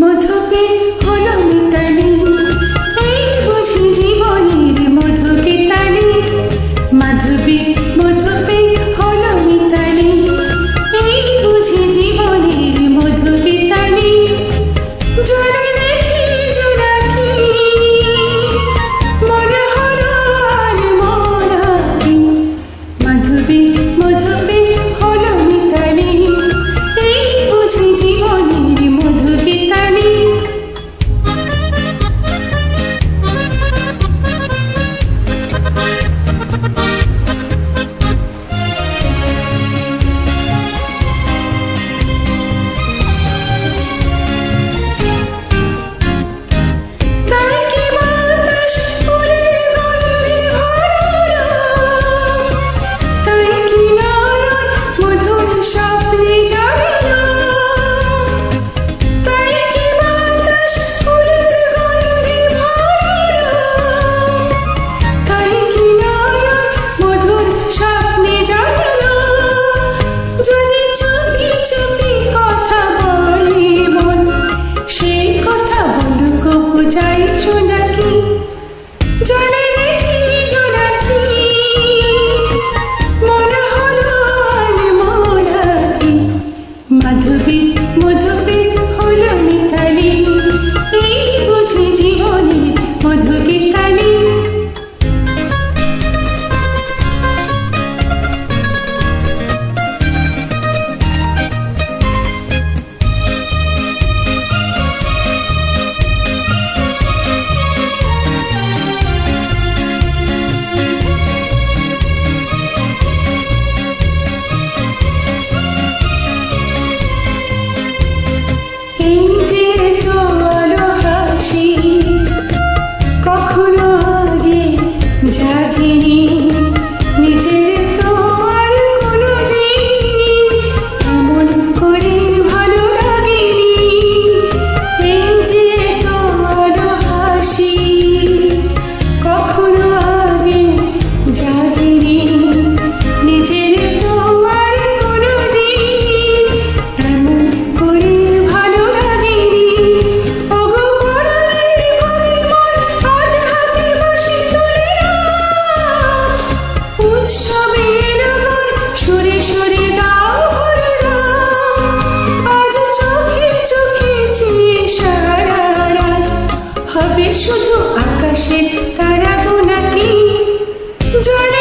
मधुप মধুপি হলো মিতালি। শুধু আকাশের তারা গোনাকি যারা